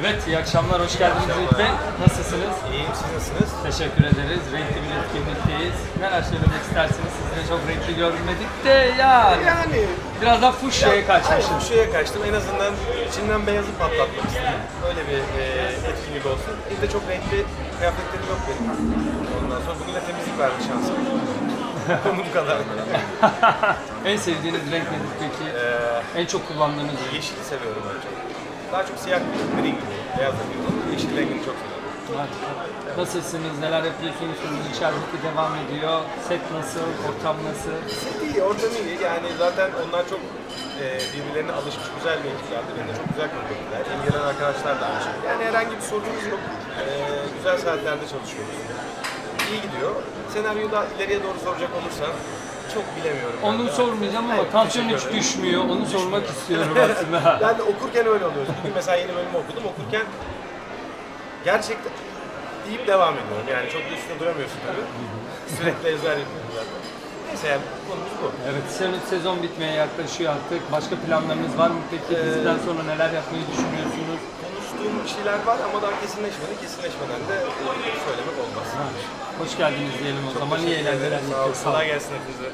Evet, iyi akşamlar, hoş geldiniz Bey. Nasılsınız? İyiyim, siz nasılsınız? Teşekkür ederiz. Renkli bir etkinlikteyiz. Neler söylemek istersiniz? Sizleri çok renkli görmedik de yani. Yani Biraz daha fuşya'ya. Aynen, şuraya kaçtım. En azından içinden beyazı patlatmak istedim. Öyle bir e, etkinlik olsun. Bir de çok renkli kıyafetlerim yok benim. Ondan sonra bugün de temizlik verdi şansım. Konu bu kadar. en sevdiğiniz renk nedir peki? Ee, En çok kullandığınız renk? yeşili seviyorum ben çok. Daha çok siyah gri gibi, beyaz gibi yeşil rengini çok seviyorum. Nasılsınız? Neler yapıyorsunuz? Sunuz içerikli devam ediyor. Set nasıl? Ortam nasıl? Set iyi, ortam iyi. Yani zaten onlar çok e, birbirlerine alışmış güzel bir ekiplerdi. Beni de çok güzel ettiler. Yeni gelen arkadaşlar da aynı şekilde. Yani herhangi bir sorunumuz yok. E, güzel saatlerde çalışıyoruz. İyi gidiyor. Senaryoyu da ileriye doğru soracak olursan çok bilemiyorum. ben Onu de. sormayacağım ama Evet, tansiyon hiç düşmüyor. Onu sormak istiyorum aslında. Ben de okurken öyle oluyoruz. Bugün mesela yeni bölüm okudum. Okurken gerçekten deyip devam ediyorum. Yani çok üstüne duramıyorsun tabii. Sürekli ezber yapıyorum zaten. Neyse yani konumuz bu. Evet, sezon, sezon bitmeye yaklaşıyor artık. Başka planlarınız var mı peki? Ee, Diziden sonra neler yapmayı düşünüyorsunuz? Konuştuğum şeyler var ama daha kesinleşmedi. Kesinleşmeden de söylemek olmaz. Hoş geldiniz diyelim o zaman. İyi eğlenceler. Sağ olun. Kolay gelsin hepinize.